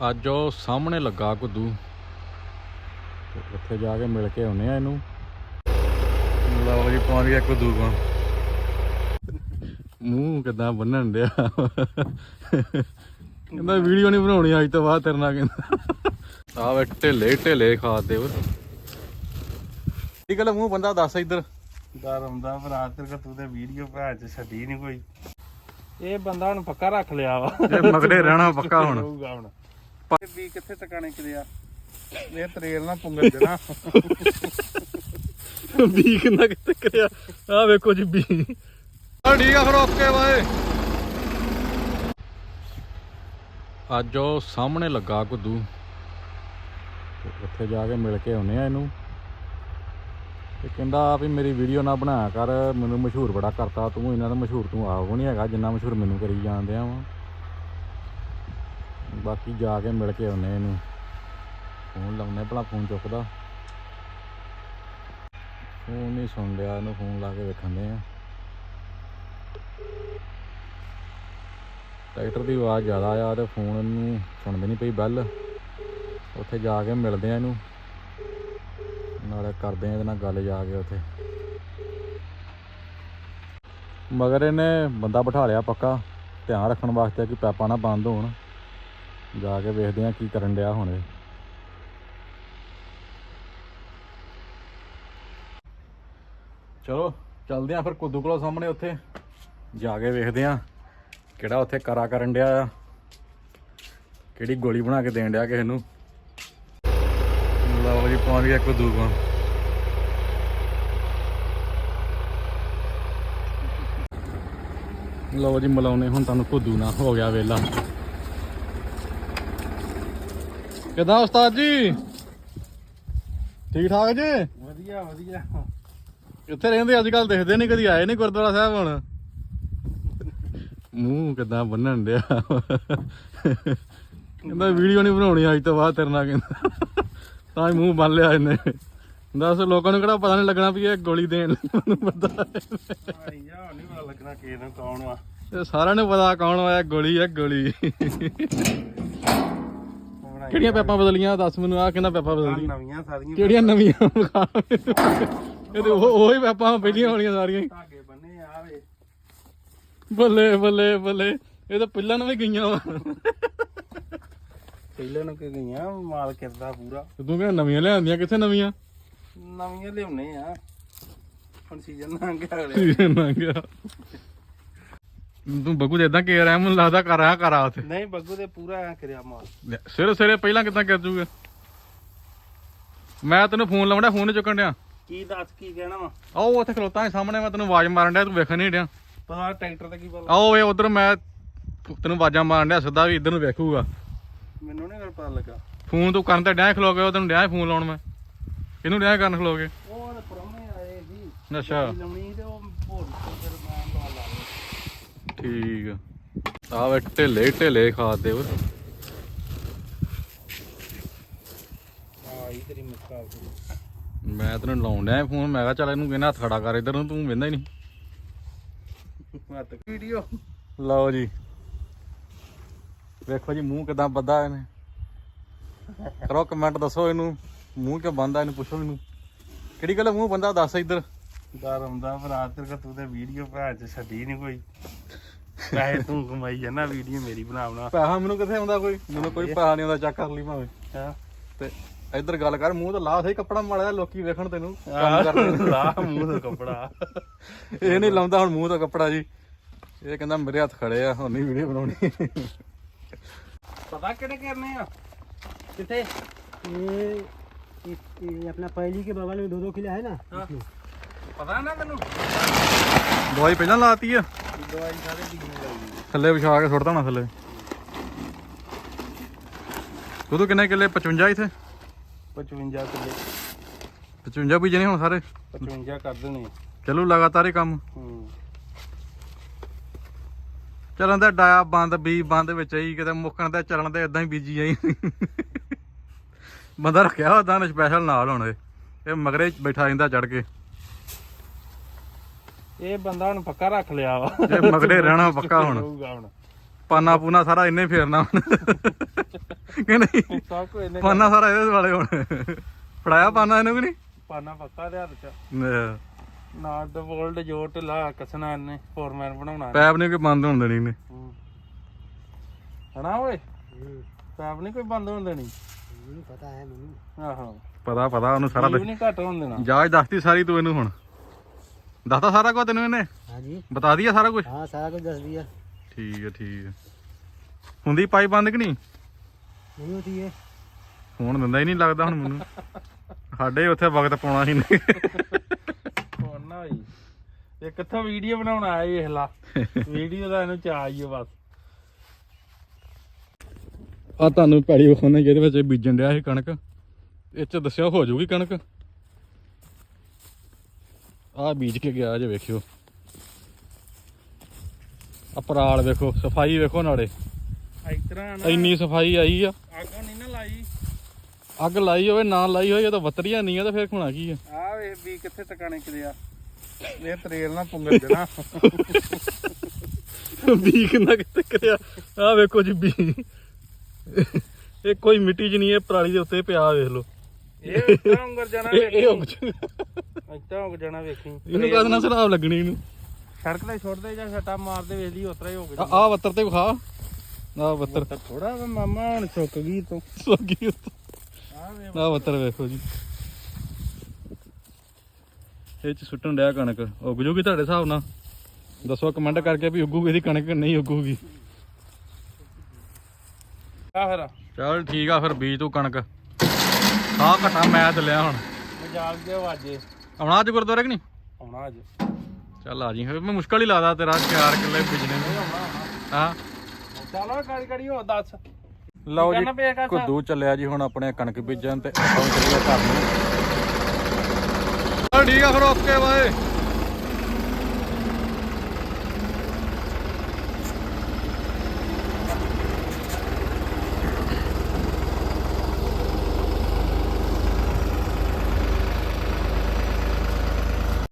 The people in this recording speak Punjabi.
ਅੱਜ ਉਹ ਸਾਹਮਣੇ ਲੱਗਾ ਕੁੱਦੂ। ਤੇ ਉੱਥੇ ਜਾ ਕੇ ਮਿਲ ਕੇ ਆਉਨੇ ਆ ਇਹਨੂੰ। ਲਓ ਜੀ ਪਹੁੰਚ ਗਿਆ ਕੁੱਦੂ ਕੋਲ। ਮੂੰਹ ਕਿਦਾਂ ਬੰਨਣ ਡਿਆ। ਕਹਿੰਦਾ ਵੀਡੀਓ ਨਹੀਂ ਬਣਾਉਣੀ ਅੱਜ ਤੋਂ ਬਾਅਦ ਤੇਰੇ ਨਾਲ ਕਹਿੰਦਾ। ਆ ਵੇ ਢਿੱਲੇ ਢਿੱਲੇ ਖਾਦੇ ਕੀ ਗੱਲ ਮੂੰਹ ਬੰਦਾ ਦੱਸ ਇੱਧਰ। ਡਰ ਆਉਂਦਾ ਭਰਾ ਤੇਰੇ ਕੋ ਤੂੰ ਤੇ ਵੀਡੀਓ ਭਰਾ ਚ ਛੱਡੀ ਨਹੀਂ ਕੋਈ। ਇਹ ਬੰਦਾ ਹੁਣ ਪੱਕਾ ਰੱਖ ਲਿਆ ਵਾ। ਇਹ ਮਗੜੇ ਰਹਿਣਾ ਪੱਕਾ ਹੁਣ। ਵੀ ਕਿੱਥੇ ਟਿਕਾਣੇ ਕਿਰਿਆ ਇਹ ਤਰੇਲ ਨਾ ਪੁੰਗਰ ਦੇਣਾ ਬੀ ਕਿੰਨਾ ਕਿਤੇ ਕਰਿਆ ਆ ਵੇਖੋ ਜੀ ਬੀ ਆ ਠੀਕ ਆ ਫਿਰ ਓਕੇ ਬਾਏ। ਅੱਜ ਉਹ ਸਾਹਮਣੇ ਲੱਗਾ ਕੁੱਦੂ। ਤੇ ਉੱਥੇ ਜਾ ਕੇ ਮਿਲ ਕੇ ਆਉਨੇ ਆ ਇਹਨੂੰ। ਤੇ ਕਹਿੰਦਾ ਵੀ ਮੇਰੀ ਵੀਡੀਓ ਨਾ ਬਣਾਇਆ ਕਰ ਮੈਨੂੰ ਮਸ਼ਹੂਰ ਬੜਾ ਕਰਤਾ। ਤੂੰ ਇਹਨਾਂ ਦਾ ਮਸ਼ਹੂਰ ਤੂੰ ਆਪ ਨਹੀਂ ਹੈਗਾ ਜਿੰਨਾ ਮਸ਼ਹੂਰ ਮੈਨੂੰ ਕਰੀ ਜਾਂਦੇ ਆ ਵਾ। ਬਾਕੀ ਜਾ ਕੇ ਮਿਲ ਕੇ ਆਉਨੇ ਇਹਨੂੰ। ਫੋਨ ਲਾਉਨੇ ਭਲਾ ਫੋਨ ਚੁੱਕਦਾ। ਫੋਨ ਨਹੀਂ ਸੁਣ ਲਿਆ ਇਹਨੂੰ ਫੋਨ ਲਾ ਕੇ ਵੇਖਣੇ ਆ ਟਰੈਕਟਰ ਦੀ ਆਵਾਜ਼ ਜ਼ਿਆਦਾ ਆ ਤੇ ਫੋਨ ਨੂੰ ਸੁਣਦੇ ਨਹੀਂ ਪਈ ਬੈਲ। ਉੱਥੇ ਜਾ ਕੇ ਮਿਲਦੇ ਆ ਇਹਨੂੰ। ਨਾਲੇ ਕਰਦੇ ਆ ਇਹਦੇ ਨਾਲ ਗੱਲ ਜਾ ਕੇ ਉੱਥੇ। ਮਗਰ ਇਹਨੇ ਬੰਦਾ ਬਿਠਾ ਲਿਆ ਪੱਕਾ। ਧਿਆਨ ਰੱਖਣ ਵਾਸਤੇ ਕਿ ਪੈਪਾਂ ਨਾ ਬੰਦ ਹੋਣ। ਜਾ ਕੇ ਵੇਖਦੇ ਆ ਕੀ ਕਰਨ ਡਿਆ ਹੁਣ ਇਹ। ਚਲੋ, ਚੱਲਦੇ ਆ ਫਿਰ ਕੁੱਦੂ ਕੋਲੋਂ ਸਾਹਮਣੇ ਉੱਥੇ। ਜਾ ਕੇ ਵੇਖਦੇ ਆ ਕਿਹੜਾ ਉੱਥੇ ਕਰਾ ਕਰਨ ਡਿਆ ਆ। ਕਿਹੜੀ ਗੋਲੀ ਬਣਾ ਕੇ ਦੇਣ ਡਿਆ ਕਿਸੇ ਨੂੰ। ਲਓ ਜੀ, ਪਹੁੰਚ ਗਿਆ ਕੁੱਦੂ ਕੋਲ। ਲਓ ਜੀ ਮਲਾਉਨੇ ਹੁਣ ਤੁਹਾਨੂੰ ਕੁੱਦੂ ਨਾ ਹੋ ਗਿਆ ਵੇਲਾ। ਕਿਦਾਂ ਉਸਤਾਦ ਜੀ? ਠੀਕ ਠਾਕ ਜੀ? ਵਧੀਆ ਵਧੀਆ। ਕਿੱਥੇ ਰਹਿੰਦੇ? ਅੱਜ ਕੱਲ ਦਿਖਦੇ ਨਹੀਂ ਕਦੀ ਆਏ ਨਹੀਂ ਗੁਰਦੁਆਰਾ ਸਾਹਿਬ ਹੁਣ। ਮੂੰਹ ਕਿਦਾਂ ਬੰਨਣ ਡਿਆ? ਕਹਿੰਦਾ ਵੀਡੀਓ ਨਹੀਂ ਬਣਾਉਣੀ ਅੱਜ ਤੋਂ ਬਾਅਦ ਤੇਰੇ ਨਾਲ ਕਹਿੰਦਾ। ਤਾਂ ਹੀ ਮੂੰਹ ਬੰਨ ਲਿਆ ਇਹਨੇ। ਦੱਸ ਲੋਕਾਂ ਨੂੰ ਕਿਹੜਾ ਪਤਾ ਨਹੀਂ ਲੱਗਣਾ ਵੀ ਇਹ ਗੋਲੀ ਦੇਣ ਮੈਨੂੰ ਪਤਾ। ਆਈ ਜਾ ਨਹੀਂ ਪਤਾ ਲੱਗਣਾ ਕਿਸ ਨੂੰ ਕੌਣ ਇਹ ਸਾਰਿਆਂ ਨੂੰ ਪਤਾ ਕੌਣ ਹੋਇਆ ਗੋਲੀ ਹੈ ਗੋਲੀ। ਕਿਹੜੀਆਂ ਪੈਪਾਂ ਬਦਲੀਆਂ? ਦੱਸ ਮੈਨੂੰ ਆ ਕਿਹਨਾਂ ਪੈਪਾਂ ਬਦਲੀਆਂ ਨਵੀਆਂ ਸਾਰੀਆਂ ਕਿਹੜੀਆਂ ਨਵੀਆਂ? ਵਿਖਾ। ਇਹ ਤੇ ਉਹ ਉਹੀ ਪੈਪਾਂ ਪਹਿਲੀਆਂ ਵਾਲੀਆਂ ਸਾਰੀਆਂ ਹੀ। ਧਾਗੇ ਬੰਨੇ ਆ ਵੇ ਬੱਲੇ ਬੱਲੇ ਬੱਲੇ। ਇਹ ਤਾਂ ਪਹਿਲਾਂ ਨੂੰ ਵੀ ਗਈਆਂ ਵਾ। ਪਹਿਲਾਂ ਨੂੰ ਕਿ ਗਈਆਂ? ਮਾਲ ਕਰਦਾ ਪੂਰਾ। ਤੂੰ ਕਹਿੰਦਾ ਨਵੀਆਂ ਲਿਆਂਦੀਆਂ ਕਿੱਥੇ ਨਵੀਆਂ? ਨਵੀਆਂ ਲਿਆਉਣੇ ਆ। ਹੁਣ ਸੀਜ਼ਨ ਲੰਘ ਗਿਆ ਅਗਲੇ। ਨੰਗਾ ਤੂੰ ਬੱਗੂ ਦੇ ਇਦਾਂ ਕੇ ਰਿਹਾ ਮੈਨੂੰ ਲੱਗਦਾ ਕਰ ਆ ਕਰਾ ਉੱਥੇ। ਨਹੀਂ ਬੱਗੂ ਤੇ ਪੂਰਾ ਐ ਕਰਿਆ ਮਾਲ। ਸਿਰੇ ਸਿਰੇ ਪਹਿਲਾਂ ਕਿੱਦਾਂ ਕਰ ਜੂਗਾ? ਮੈਂ ਤੈਨੂੰ ਫੋਨ ਲਾਉਂਦਾ ਫੋਨ ਚੁੱਕਣ ਡਿਆ। ਕੀ ਦੱਸ ਕੀ ਕਹਿਣਾ ਵਾ? ਆਓ ਉੱਥੇ ਖਲੋਤਾ ਸੀ ਸਾਹਮਣੇ ਮੈਂ ਤੈਨੂੰ ਆਵਾਜ਼ ਮਾਰਨ ਡਿਆ ਤੂੰ ਵੇਖਣ ਨਹੀਂ ਡਿਆ। ਪਤਾ ਟਰੈਕਟਰ ਤੇ ਕੀ ਪਤਾ ਆਓ ਵੇ ਉਧਰ ਮੈਂ ਤੈਨੂੰ ਆਵਾਜ਼ਾਂ ਮਾਰਨ ਡਿਆ ਸਿੱਧਾ ਵੀ ਇੱਧਰ ਨੂੰ ਵੇਖੂਗਾ। ਮੈਨੂੰ ਨਹੀਂ ਪਤਾ ਲੱਗਾ। ਫੋਨ ਤੂੰ ਕਰਨ ਤੇ ਡਿਆ ਖਲੋ ਕੇ ਉਹ ਤੈਨੂੰ ਡਿਆ ਫੋਨ ਲਾਉਣ ਮੈਂ। ਇਹਨੂੰ ਡਿਆ ਕਰਨ ਖਲੋ ਕੇ। ਉਹ ਤਾਂ ਪਰੋਣੇ ਆਏ ਸੀ। ਅੱਛਾ। ਲਾਉਣੀ ਤੇ ਉਹ ਭੋਲ। ਠੀਕ ਆ। ਆ ਵੇ ਢਿੱਲੇ ਢਿੱਲੇ ਖਾਦੇ ਓਏ। ਤੇਰੀ ਮੈਂ ਤੈਨੂੰ ਲਾਉਣ ਡਿਆ ਫੋਨ ਮੈਂ ਕਿਹਾ ਚੱਲ ਇਹਨੂੰ ਕਹਿੰਦਾ ਹੱਥ ਖੜਾ ਕਰ ਇੱਧਰ ਨੂੰ ਤੂੰ ਵੇਂਦਾ ਹੀ ਨਹੀਂ। ਵੀਡੀਓ? ਲਓ ਜੀ। ਵੇਖੋ ਜੀ ਮੂੰਹ ਕਿਦਾਂ ਬੱਦਾ ਇਹਨੇ। ਕਰੋ ਕਮੈਂਟ ਦੱਸੋ ਇਹਨੂੰ ਮੂੰਹ ਕਿਉਂ ਬੰਦਾ ਇਹਨੂੰ ਪੁੱਛੋ ਇਹਨੂੰ ਕਿਹੜੀ ਗੱਲ ਮੂੰਹ ਬੰਦਾ ਦੱਸ ਇੱਧਰ। ਡਰ ਆਉਂਦਾ ਭਰਾ ਤੇਰੇ ਕੋ ਤੂੰ ਤੇ ਵੀਡੀਓ ਭਰਾ ਚ ਛੱਡੀ ਨਹੀਂ ਕੋਈ। ਪੈਸੇ ਤੂੰ ਕਮਾਈ ਜਾਣਾ ਵੀਡੀਓ ਮੇਰੀ ਬਣਾਉਣਾ ਪੈਸਾ ਮੈਨੂੰ ਕਿੱਥੇ ਆਉਂਦਾ ਕੋਈ ਮੈਨੂੰ ਕੋਈ ਪੈਸਾ ਨਹੀਂ ਆਉਂਦਾ ਚੱਕ ਕਰ ਲਈ ਭਾਵੇਂ ਹਾਂ ਤੇ ਇੱਧਰ ਗੱਲ ਕਰ ਮੂੰਹ ਤਾਂ ਲਾ ਸਹੀ ਕੱਪੜਾ ਮਾੜਾ ਲੋਕੀ ਵੇਖਣ ਤੈਨੂੰ ਕੰਮ ਕਰਦੇ ਲਾ ਮੂੰਹ ਦਾ ਕੱਪੜਾ ਇਹ ਨਹੀਂ ਲਾਉਂਦਾ ਹੁਣ ਮੂੰਹ ਤੋਂ ਕੱਪੜਾ ਜੀ ਇਹ ਕਹਿੰਦਾ ਮੇਰੇ ਹੱਥ ਖੜੇ ਆ ਹੁਣ ਨਹੀਂ ਵੀਡੀਓ ਬਣਾਉਣੀ ਪਤਾ ਕਿਹੜੇ ਕਰਨੇ ਆ ਕਿੱਥੇ ये इस- ये अपना पहली के बगल में दो दो किलो है ना हाँ। ਪਤਾ ਨਾ ਮੈਨੂੰ ਦਵਾਈ ਪਹਿਲਾਂ ਲਾਤੀ ਆ ਦਵਾਈ ਸਾਰੇ ਦੀਨੇ ਲਾਈ ਥੱਲੇ ਵਿਛਾ ਕੇ ਸੁੱਟਦਾ ਨਾ ਥੱਲੇ। ਤਾਂ ਕਿੰਨੇ ਕਿੱਲੇ? 55 ਇੱਥੇ? 55 ਕਿੱਲੇ। 55 ਬੀਜੇ ਨੇ ਹੁਣ ਸਾਰੇ? 55 ਕਰ ਦੇਣੇ। ਚਲੋ ਲਗਾਤਾਰ ਹੀ ਕੰਮ। ਹੂੰ। ਚੱਲਣ ਦਾ ਡਾਇਆ ਬੰਦ ਬੀ ਬੰਦ ਵਿੱਚ ਹੀ ਕਿਤੇ ਮੁੱਕਣ ਤੇ ਚੱਲਣ ਤੇ ਇਦਾਂ ਹੀ ਬੀਜੀ ਜਾਈ ਬੰਦਾ ਰੱਖਿਆ ਉਹਦਾ ਸਪੈਸ਼ਲ ਨਾਲ ਹੁਣ ਇਹ। ਮਗਰੇ ਬੈਠਾ ਰਹਿੰਦਾ ਚੜ ਕੇ। ਇਹ ਬੰਦਾ ਹੁਣ ਪੱਕਾ ਰੱਖ ਲਿਆ ਵਾ। ਜੇ ਮਗਰੇ ਰਹਿਣਾ ਪੱਕਾ ਹੁਣ। ਪਾਨਾ ਪੂਨਾ ਸਾਰਾ ਇੰਨੇ ਫੇਰਨਾ ਹੁਣ। ਕਿ ਨਹੀਂ? ਪਾਨਾ ਸਾਰਾ ਇਹਦੇ ਵਾਲੇ ਹੁਣ। ਫੜਾਇਆ ਪਾਨਾ ਇਹਨੂੰ ਕਿ ਨਹੀਂ? ਪਾਨਾ ਪੱਕਾ ਦੇ ਹੱਥ ਚ। ਲੈ, ਨਾ ਡਵੋਲਡ ਜੋਟ ਲਾ ਕਸਣਾ ਇਹਨੇ ਫੋਰਮੈਨ ਬਣਾਉਣਾ ਪੈਪ ਨੇ ਕੋਈ ਬੰਦ ਹੋਣ ਦੇਣੀ ਨੇ ਹੂੰ। ਓਏ? ਪੈਪ ਨਹੀਂ ਕੋਈ ਬੰਦ ਹੋਣ ਦੇਣੀ? ਪਤਾ ਹੈ ਮੈਨੂੰ ਆਹੋ। ਪਤਾ ਪਤਾ ਉਹਨੂੰ ਸਾਰਾ ਨਹੀਂ ਘਟ ਹੋਣ ਦੇਣਾ। ਜਾਂਚ ਦੱਸਤੀ ਸਾਰੀ ਤੂੰ ਇਹਨੂੰ ਹੁਣ। ਦੱਸਤਾ ਸਾਰਾ ਕੁਝ ਤੈਨੂੰ ਇਹਨੇ? ਹਾਂਜੀ। ਬਤਾ ਦਿਆ ਸਾਰਾ ਕੁਝ ਹਾਂ ਸਾਰਾ ਕੁਝ ਦੱਸ ਦਿਆ ਠੀਕ ਹੈ ਠੀਕ ਹੈ। ਹੁੰਦੀ ਪਾਈ ਬੰਦ ਕਿ ਨਹੀਂ? ਨਹੀਂ ਹੁੰਦੀ ਹੈ ਫੋਨ ਦਿੰਦਾ ਹੀ ਨਹੀਂ ਲੱਗਦਾ ਹੁਣ ਮੈਨੂੰ। ਸਾਡੇ ਉੱਥੇ ਵਕਤ ਪਾਉਣਾ ਹੀ ਨਹੀਂ ਫੋਨ ਨਾ ਹੋਈ ਇਹ ਕਿੱਥੋਂ ਵੀਡੀਓ ਬਣਾਉਣ ਆਇਆ ਇਹ ਹਲਾ ਵੀਡੀਓ ਦਾ ਇਹਨੂੰ ਚਾਹ ਹੀ ਬਸ। ਆ ਤੁਹਾਨੂੰ ਪੈੜੀ ਵਿਖਾਉਣਾ ਜਿਹਦੇ ਵਿੱਚ ਬੀਜਣ ਡਿਆ ਇਹ ਕਣਕ। ਇਹ ਚ ਦੱਸਿਆ ਹੋ ਜਾਊਗੀ ਕਣਕ? ਆ ਬੀਜ ਕੇ ਗਿਆ ਜੇ ਵੇਖਿਓ। ਆ ਪਰਾਲ ਵੇਖੋ ਸਫ਼ਾਈ ਵੇਖੋ ਨਾਲੇ। ਨਾ ਇੰਨੀ ਸਫ਼ਾਈ ਆਈ ਆ। ਅੱਗੋਂ ਨਹੀਂ ਨਾ ਲਾਈ। ਅੱਗ ਲਾਈ ਹੋਵੇ ਨਾ ਲਾਈ ਹੋਵੇ ਤਾਂ ਵਤਰੀਆਂ ਨਹੀਂ ਆ ਤਾਂ ਫੇਰ ਹੋਣਾ ਕੀ ਆ? ਆ ਵੇ ਵੀ ਕਿੱਥੇ ਟਿਕਾਣੇ ਕਿਦੇ ਆ। ਇਹ ਤਰੇਲ ਨਾ ਪੁੰਗਰ ਦੇਣਾ ਬੀ ਕਿੰਨਾ ਕਿਤੇ ਕਰਿਆ। ਆ ਵੇਖੋ ਜੀ ਬੀ ਇਹ ਕੋਈ ਮਿੱਟੀ 'ਚ ਨਹੀਂ ਇਹ ਪਰਾਲੀ ਦੇ ਉੱਤੇ ਪਿਆ ਵੇਖ ਲਓ। ਇਹ ਉੱਤਾਂ ਉਂਗਰ ਜਾਣਾ ਇਹ ਇਹ ਉੱਗ ਵੇਖੀ ਇੱਦਾਂ ਉੱਗ ਜਾਣਾ ਵੇਖੀ। ਇਹਨੂੰ ਕਹਦੇ ਨਾ ਸਰਾਬ ਲੱਗਣੀ ਇਹਨੂੰ? ਸੜਕ ਤੇ ਛੋੜਦੇ ਜਾਂ ਛੱਟਾ ਮਾਰਦੇ ਵੇਖ ਲਈ ਉਤਰਾ ਹੀ ਹੋ ਆ ਗਿਆ ਆ ਵੱਤਰ ਤੇ ਵਿਖਾ। ਆ ਵੱਤਰ ਥੋੜਾ ਵਾ ਮਾਮਾ ਹੁਣ ਸੁੱਕ ਗਈ ਤੂੰ ਸੋਗੀ ਆ ਵੇ ਆ ਵੱਤਰ ਵੇਖੋ ਜੀ। ਇਹ ਚ ਸੁੱਟਣ ਡਿਆ ਕਣਕ। ਉੱਗ ਜੂਗੀ ਤੁਹਾਡੇ ਹਿਸਾਬ ਨਾਲ? ਦੱਸੋ ਕਮੈਂਟ ਕਰਕੇ ਵੀ ਉੱਗੂਗੀ ਇਹਦੀ ਕਣਕ ਨਹੀਂ ਉੱਗੂਗੀ? ਆ ਫਿਰ। ਚਲ ਠੀਕ ਆ ਫਿਰ ਬੀਜ ਤੂੰ ਕਣਕ। ਸਾਹ ਘਟਾ ਮੈਂ ਚੱਲਿਆ ਹੁਣ। ਮਜਾਲ ਦੇ ਵਾਜੇ ਆਉਣਾ ਅੱਜ ਗੁਰਦੁਆਰੇ ਕਿ ਨਹੀਂ? ਆਉਣਾ ਅੱਜ। ਚੱਲ ਆ ਜੀ ਫਿਰ ਮੈਂ ਮੁਸ਼ਕਲ ਹੀ ਲਾਦਾ ਤੇਰਾ 4 ਕਿੱਲੇ ਬੀਜਣੇ ਨੇ। ਹਾਂ। ਚਲੋ ਗਾੜੀ ਗਾੜੀ ਹੋ ਦੱਸ। ਲਓ ਜੀ ਕੁੱਦੂ ਚੱਲਿਆ ਜੀ ਹੁਣ ਆਪਣੇ ਕਣਕ ਬੀਜਣ ਤੇ ਆਪਾਂ ਵੀ ਚੱਲੀਏ ਘਰ ਨੂੰ ਠੀਕ ਆ ਫਿਰ ਓਕੇ ਬਾਏ।